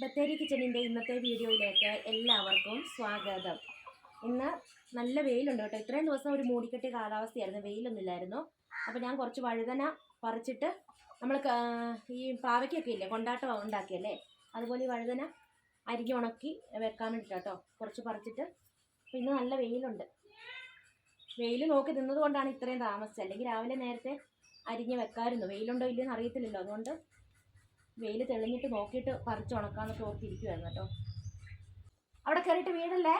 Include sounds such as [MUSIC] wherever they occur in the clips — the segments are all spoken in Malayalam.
ബത്തേരി കിച്ചണിന്റെ ഇന്നത്തെ വീഡിയോയിലേക്ക് എല്ലാവർക്കും സ്വാഗതം. ഇന്ന് നല്ല വെയിലുണ്ട് കേട്ടോ. ഇത്രയും ദിവസം ഒരു മൂടിക്കെട്ടിയ കാലാവസ്ഥയായിരുന്നു. വെയിലൊന്നുമില്ലായിരുന്നു അപ്പോൾ ഞാൻ കുറച്ച് വഴുതന പറിച്ചിട്ട് നമ്മൾ ഈ പാവയ്ക്കൊക്കെ ഇല്ലേ കൊണ്ടാട്ടം ഉണ്ടാക്കിയല്ലേ? അതുപോലെ ഈ വഴുതന അരിഞ്ഞ് ഉണക്കി വെക്കാൻ വേണ്ടിയിട്ട് കേട്ടോ കുറച്ച് പറിച്ചിട്ട്. ഇന്ന് നല്ല വെയിലുണ്ട്. വെയിൽ നോക്കി നിന്നതുകൊണ്ടാണ് ഇത്രയും താമസിച്ചത്. അല്ലെങ്കിൽ രാവിലെ നേരത്തെ അരിഞ്ഞ് വെക്കാമായിരുന്നു വെയിലുണ്ടോ ഇല്ലയെന്ന് അറിയത്തില്ലല്ലോ. അതുകൊണ്ട് വെയിൽ തെളിഞ്ഞിട്ട് നോക്കിയിട്ട് പറിച്ച് ഉണക്കാന്നൊക്കെ ഓർത്തിരിക്കുവായിരുന്നു കേട്ടോ. അവിടെ കയറിയിട്ട് വീടല്ലേ?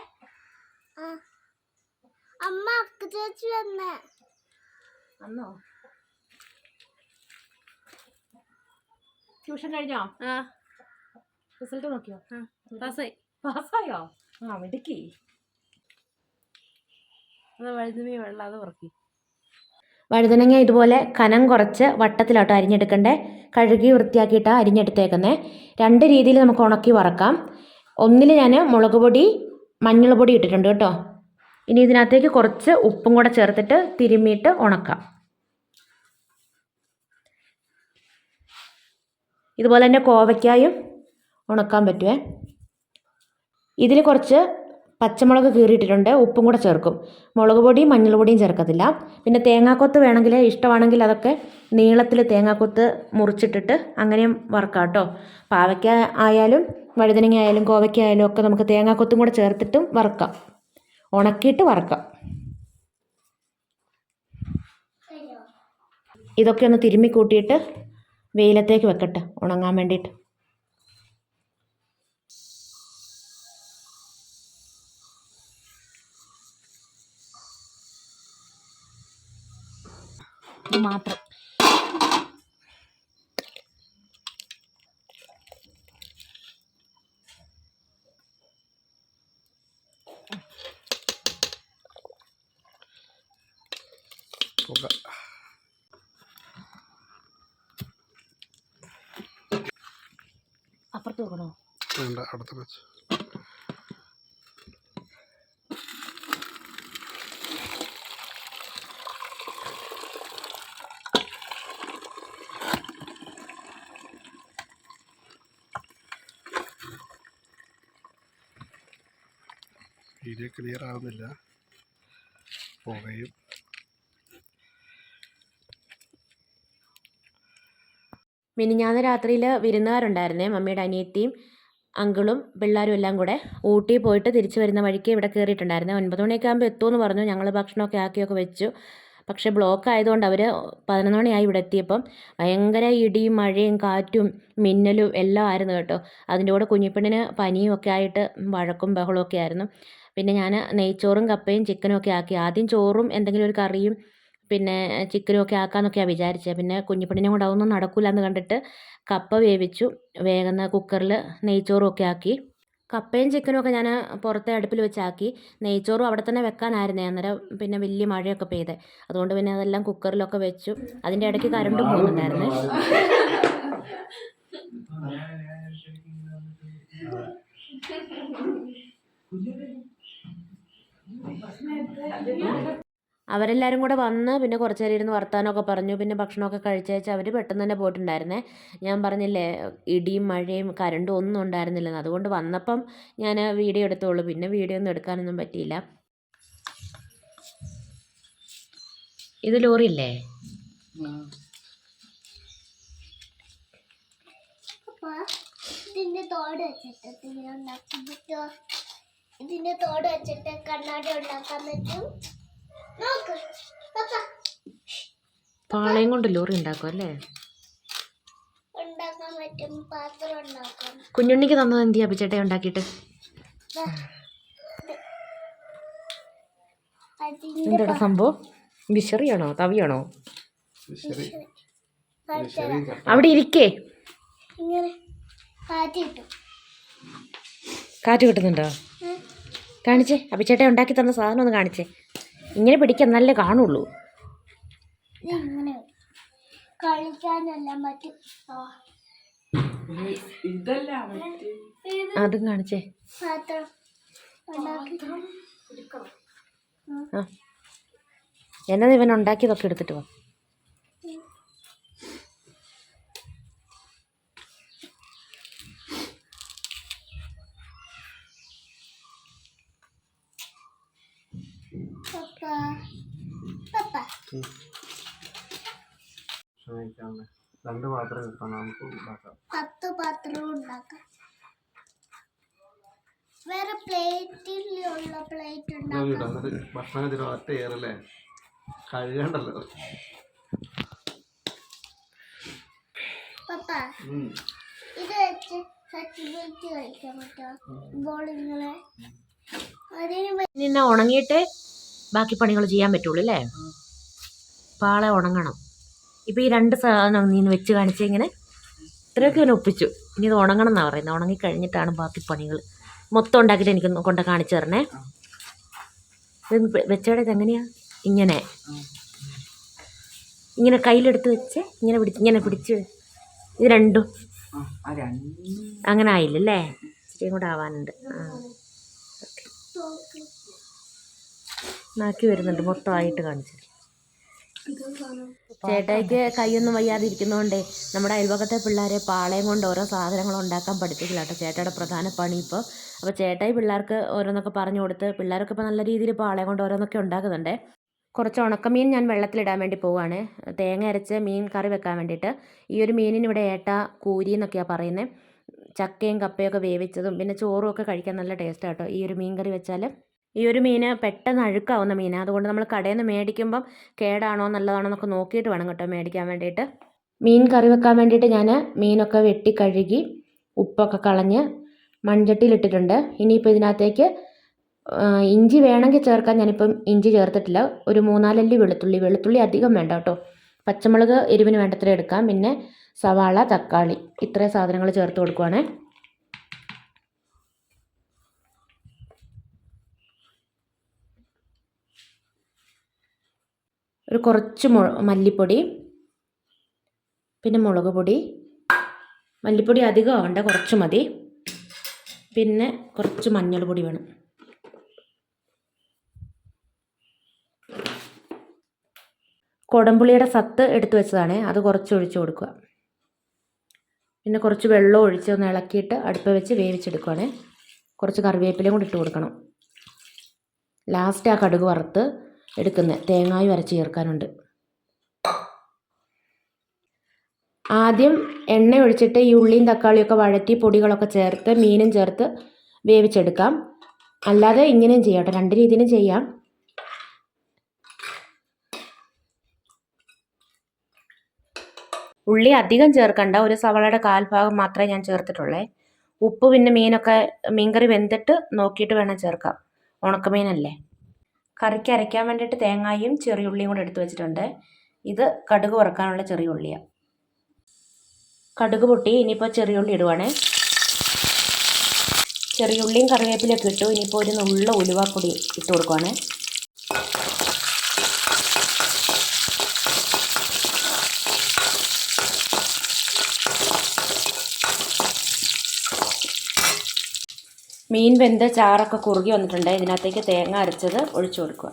അമ്മ അക്ക ചേച്ചി വന്നേ. അന്നോ ട്യൂഷൻ കഴിഞ്ഞോ? ആ. റിസൾട്ട് നോക്കിയോ? പാസ്സായി. പാസ്സായോ? ആ മിടുക്കി. അത് വഴുതുമീ അത് ഉറക്കി വഴുതനങ്ങ ഇതുപോലെ കനം കുറച്ച് വട്ടത്തിലോട്ട് അരിഞ്ഞെടുക്കണ്ടേ? കഴുകി വൃത്തിയാക്കിയിട്ടാണ് അരിഞ്ഞെടുത്തേക്കുന്നത് രണ്ട് രീതിയിൽ നമുക്ക് ഉണക്കി വറക്കാം. ഒന്നിൽ ഞാൻ മുളക് പൊടി മഞ്ഞൾ പൊടി ഇട്ടിട്ടുണ്ട് കേട്ടോ. ഇനി ഇതിനകത്തേക്ക് കുറച്ച് ഉപ്പും കൂടെ ചേർത്തിട്ട് തിരുമ്മിയിട്ട് ഉണക്കാം. ഇതുപോലെ തന്നെ കോവയ്ക്കായും ഉണക്കാൻ പറ്റുമേ ഇതിൽ കുറച്ച് പച്ചമുളക് കീറിയിട്ടിട്ടുണ്ട് ഉപ്പും കൂടെ ചേർക്കും. മുളക് പൊടിയും മഞ്ഞൾ പൊടിയും ചേർക്കത്തില്ല. പിന്നെ തേങ്ങാക്കൊത്ത് വേണമെങ്കിൽ ഇഷ്ടമാണെങ്കിൽ അതൊക്കെ നീളത്തിൽ തേങ്ങാക്കൊത്ത് മുറിച്ചിട്ടിട്ട് അങ്ങനെയും വറക്കാം കേട്ടോ. പാവയ്ക്ക ആയാലും വഴുതനങ്ങ ആയാലും കോവയ്ക്ക ആയാലും ഒക്കെ നമുക്ക് തേങ്ങാക്കൊത്തും കൂടെ ചേർത്തിട്ടും വറുക്കാം. ഉണക്കിയിട്ട് വറുക്കാം. ഇതൊക്കെ ഒന്ന് തിരുമ്മി കൂട്ടിയിട്ട് വെയിലത്തേക്ക് വെക്കട്ടെ ഉണങ്ങാൻ വേണ്ടിയിട്ട്. ഇത് മാത്രം. പുക അപ്പുറത്ത് വെക്കണോ? വേണ്ട അടുത്ത വെച്ച്. വീഡിയോ ക്ലിയർ ആവുന്നില്ല. പുകയും മിനിഞ്ഞാന്ന് രാത്രിയിൽ വിരുന്നുകാരുണ്ടായിരുന്നേ മമ്മിയുടെ അനിയത്തിയും അങ്കിളും പിള്ളേരും എല്ലാം കൂടെ ഊട്ടി പോയിട്ട് തിരിച്ചു വരുന്ന വഴിക്ക് ഇവിടെ കയറിയിട്ടുണ്ടായിരുന്നേ ഒൻപത് മണിയൊക്കെ ആകുമ്പോൾ എത്തുമെന്ന് പറഞ്ഞു. ഞങ്ങൾ ഭക്ഷണമൊക്കെ ആക്കിയൊക്കെ വെച്ചു. പക്ഷേ ബ്ലോക്ക് ആയതുകൊണ്ട് അവർ പതിനൊന്ന് മണിയായി ഇവിടെ എത്തിയപ്പം ഭയങ്കര ഇടിയും മഴയും കാറ്റും മിന്നലും എല്ലാം ആയിരുന്നു കേട്ടോ. അതിന്റെ കൂടെ കുഞ്ഞിപ്പെണ്ണിന് പനിയും ഒക്കെ ആയിട്ട് വഴക്കും ബഹളവും ഒക്കെ ആയിരുന്നു. പിന്നെ ഞാൻ നെയ്ച്ചോറും കപ്പയും ചിക്കനും ഒക്കെ ആക്കി. ആദ്യം ചോറും എന്തെങ്കിലും ഒരു കറിയും പിന്നെ ചിക്കനും ഒക്കെ ആക്കാമെന്നൊക്കെയാണ് വിചാരിച്ചത് പിന്നെ കുഞ്ഞിപ്പെണ്ണിനെ കൊണ്ട് അതൊന്നും നടക്കില്ല എന്ന് കണ്ടിട്ട് കപ്പ വേവിച്ചു. വേഗം കുക്കറിൽ നെയ്ച്ചോറും ഒക്കെ ആക്കി. കപ്പയും ചിക്കനും ഒക്കെ ഞാൻ പുറത്തെ അടുപ്പിൽ വെച്ചാക്കി. നെയ്ച്ചോറും അവിടെ തന്നെ വെക്കാനായിരുന്നേ അന്നേരം പിന്നെ വലിയ മഴയൊക്കെ പെയ്തേ. അതുകൊണ്ട് പിന്നെ അതെല്ലാം കുക്കറിലൊക്കെ വെച്ചു. അതിന്റെ ഇടയ്ക്ക് കരണ്ടും പോകുന്നുണ്ടായിരുന്നേ. [LAUGHS] അവരെല്ലാവരും കൂടെ വന്ന് പിന്നെ കുറച്ച് നേരം ഇരുന്ന് വർത്താനമൊക്കെ പറഞ്ഞു. പിന്നെ ഭക്ഷണമൊക്കെ കഴിച്ചേച്ച് അവർ പെട്ടെന്ന് തന്നെ പോയിട്ടുണ്ടായിരുന്നേ. ഞാൻ പറഞ്ഞില്ലേ ഇടിയും മഴയും കരണ്ടും ഒന്നും ഉണ്ടായിരുന്നില്ലെന്ന്. അതുകൊണ്ട് വന്നപ്പം ഞാൻ വീഡിയോ എടുത്തോളൂ. പിന്നെ വീഡിയോ ഒന്നും എടുക്കാനൊന്നും പറ്റിയില്ല. ഇത് ലോറിയില്ലേ ഇതിന്റെ തോട് വെച്ചിട്ട് ഇതിന്റെ തോട് വെച്ചിട്ട് കണ്ണാടി ഉണ്ടാക്കാൻ പറ്റും? പാളയം കൊണ്ട് ലോറി ഉണ്ടാക്കും അല്ലേ? കുഞ്ഞുണ്ണിക്ക് തന്നത് എന്തിയാ പിച്ചേട്ട ഉണ്ടാക്കിയിട്ട്? എന്താ സംഭവം? വിശറിയാണോ? തവിയാണോ? അവിടെ ഇരിക്കേ. ഇങ്ങനെ കാറ്റ് കിട്ടും. കാറ്റ് കിട്ടുന്നുണ്ടോ? കാണിച്ചേ. അഭിച്ചേട്ട ഉണ്ടാക്കി തന്ന സാധനം ഒന്ന് കാണിച്ചേ. ഇങ്ങനെ പിടിക്കാൻ നല്ല കാണുള്ളൂ. അതും കാണിച്ചേ. എന്നാ ഇവൻ ഉണ്ടാക്കിയതൊക്കെ എടുത്തിട്ട് വാ. രണ്ട് പാത്രം കിട്ടണം നമുക്ക് ഉണ്ടാക്കാം. പത്ത് പാത്രം ഉണ്ടാക്കാം. വേറെ പ്ലേറ്റിലുള്ള പ്ലേറ്റ് ഉണ്ടാക്കാം. എന്നിട്ട് ഭക്ഷണം ഇതിന് ഒറ്റ ഏറല്ലേ കഴുകണ്ടല്ലോ പപ്പ ഇത് വെച്ച് സർട്ടിഫിക്കറ്റ് കളിക്കാൻ പറ്റുമോ ബോളിങ്ങളെ. അതിന് നിന്നെ ഉണങ്ങിയിട്ടേ ബാക്കി പണികൾ ചെയ്യാൻ പറ്റുള്ളൂ അല്ലേ? പാളെ ഉണങ്ങണം. ഇപ്പോൾ ഈ രണ്ട് സാധനം നീ വെച്ച് കാണിച്ച് ഇങ്ങനെ ഇത്രയൊക്കെ ഇങ്ങനെ ഒപ്പിച്ചു. ഇനി ഇത് ഉണങ്ങണം എന്നാണ് പറയുന്നത് ഉണങ്ങി കഴിഞ്ഞിട്ടാണ് ബാക്കി പണികൾ. മൊത്തം ഉണ്ടാക്കിയിട്ട് എനിക്ക് കൊണ്ട് കാണിച്ചു തരണേ. ഇത് വെച്ചവിടെ ഇതെങ്ങനെയാണ് ഇങ്ങനെ. ഇങ്ങനെ കയ്യിലെടുത്ത് വെച്ച് ഇങ്ങനെ പിടിച്ച് ഇങ്ങനെ പിടിച്ച് ഇത് രണ്ടും. അങ്ങനെ ആയില്ലല്ലേ? ഇച്ചിരിയും കൂടെ ആവാനുണ്ട്. ആ. നാക്കി വരുന്നുണ്ട്. മൊത്തമായിട്ട് കാണിച്ചു ചേട്ടായിക്ക് കൈയൊന്നും വയ്യാതിരിക്കുന്നോണ്ടേ നമ്മുടെ അയൽവകത്തെ പിള്ളേരെ പാളയം കൊണ്ട് ഓരോ സാധനങ്ങൾ ഉണ്ടാക്കാൻ പഠിപ്പിക്കില്ല കേട്ടോ. ചേട്ടയുടെ പ്രധാന പണി ഇപ്പോൾ അപ്പോൾ ചേട്ടായി പിള്ളേർക്ക് ഓരോന്നൊക്കെ പറഞ്ഞു കൊടുത്ത് പിള്ളേരൊക്കെ ഇപ്പോൾ നല്ല രീതിയിൽ പാളയം കൊണ്ട് ഓരോന്നൊക്കെ ഉണ്ടാക്കുന്നുണ്ട്. കുറച്ച് ഉണക്കമീൻ ഞാൻ വെള്ളത്തിലിടാൻ വേണ്ടി പോവാണ്. തേങ്ങ അരച്ച് മീൻ കറി വെക്കാൻ വേണ്ടിയിട്ട്. ഈ ഒരു മീനിന് ഇവിടെ ഏട്ട കൂരി എന്നൊക്കെയാണ് പറയുന്നത് ചക്കയും കപ്പയൊക്കെ വേവിച്ചതും പിന്നെ ചോറും ഒക്കെ കഴിക്കാൻ നല്ല ടേസ്റ്റാണ് കേട്ടോ. ഈ ഒരു മീൻ കറി വെച്ചാൽ ഈ ഒരു മീൻ പെട്ടെന്ന് അഴുക്കാവുന്ന മീനാണ് അതുകൊണ്ട് നമ്മൾ കടയിൽ നിന്ന് മേടിക്കുമ്പം കേടാണോ നല്ലതാണോ എന്നൊക്കെ നോക്കിയിട്ട് വേണം കേട്ടോ മേടിക്കാൻ വേണ്ടിയിട്ട്. മീൻ കറി വെക്കാൻ വേണ്ടിയിട്ട് ഞാൻ മീനൊക്കെ വെട്ടി കഴുകി ഉപ്പൊക്കെ കളഞ്ഞ് മൺചട്ടിയിലിട്ടിട്ടുണ്ട്. ഇനിയിപ്പോൾ ഇതിനകത്തേക്ക് ഇഞ്ചി വേണമെങ്കിൽ ചേർക്കാൻ ഞാനിപ്പം ഇഞ്ചി ചേർത്തിട്ടില്ല. ഒരു മൂന്നാലല്ലി വെളുത്തുള്ളി. വെളുത്തുള്ളി അധികം വേണ്ട കേട്ടോ. പച്ചമുളക് എരിവിന് വേണ്ടത്ര എടുക്കാം. പിന്നെ സവാള തക്കാളി. ഇത്രയും സാധനങ്ങൾ ചേർത്ത് കൊടുക്കുവാണേ. ഒരു കുറച്ച് മു മല്ലിപ്പൊടി പിന്നെ മുളക് പൊടി. മല്ലിപ്പൊടി അധികം ആവണ്ട കുറച്ച് മതി. പിന്നെ കുറച്ച് മഞ്ഞൾ പൊടി വേണം. കുടംപുളിയുടെ സത്ത് എടുത്തു വെച്ചതാണ് അത് കുറച്ച് ഒഴിച്ചു കൊടുക്കുക. പിന്നെ കുറച്ച് വെള്ളം ഒഴിച്ച് ഒന്ന് ഇളക്കിയിട്ട് അടുപ്പ് വെച്ച് വേവിച്ചെടുക്കുകയാണ് കുറച്ച് കറിവേപ്പിലയും കൂടി ഇട്ട് കൊടുക്കണം. ലാസ്റ്റ് ആ കടുക് വറുത്ത് എടുക്കുന്നത് തേങ്ങായി അരച്ച് ചേർക്കാനുണ്ട്. ആദ്യം എണ്ണ ഒഴിച്ചിട്ട് ഈ ഉള്ളിയും തക്കാളിയൊക്കെ വഴറ്റി പൊടികളൊക്കെ ചേർത്ത് മീനും ചേർത്ത് വേവിച്ചെടുക്കാം. അല്ലാതെ ഇങ്ങനെയും ചെയ്യാം കേട്ടോ. രണ്ട് രീതിയിലും ചെയ്യാം. ഉള്ളി അധികം ചേർക്കണ്ട. ഒരു സവാളയുടെ കാൽഭാഗം മാത്രമേ ഞാൻ ചേർത്തിട്ടുള്ളേ. ഉപ്പ് പിന്നെ മീനൊക്കെ മീൻകറി വെന്തിട്ട് നോക്കിയിട്ട് വേണം ചേർക്കാം. ഉണക്കമീനല്ലേ? കറിക്ക് അരയ്ക്കാൻ വേണ്ടിയിട്ട് തേങ്ങായും ചെറിയുള്ളിയും കൂടെ എടുത്തു വെച്ചിട്ടുണ്ട്. ഇത് കടുക് വറുക്കാനുള്ള ചെറിയ ഉള്ളിയാണ് കടുക് പൊട്ടി ഇനിയിപ്പോൾ ചെറിയുള്ളി ഇടുവാണേ. ചെറിയുള്ളിയും കറിവേപ്പിലൊക്കെ ഇട്ടു ഇനിയിപ്പോൾ ഒരു നുള്ള ഉലുവാപ്പൊടി ഇട്ട് കൊടുക്കുവാണേ. മീൻ വെന്ത് ചാറൊക്കെ കുറുകി വന്നിട്ടുണ്ട്. ഇതിനകത്തേക്ക് തേങ്ങ അരച്ചത് ഒഴിച്ചു കൊടുക്കുക.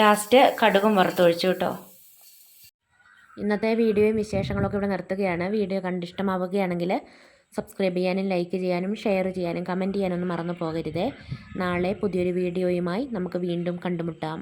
ലാസ്റ്റ് കടുകും വറുത്തൊഴിച്ചു കേട്ടോ. ഇന്നത്തെ വീഡിയോയും വിശേഷങ്ങളൊക്കെ ഇവിടെ നിർത്തുകയാണ്. വീഡിയോ കണ്ടിഷ്ടമാവുകയാണെങ്കിൽ സബ്സ്ക്രൈബ് ചെയ്യാനും ലൈക്ക് ചെയ്യാനും ഷെയർ ചെയ്യാനും കമന്റ് ചെയ്യാനൊന്നും മറന്നു പോകരുതേ. നാളെ പുതിയൊരു വീഡിയോയുമായി നമുക്ക് വീണ്ടും കണ്ടുമുട്ടാം.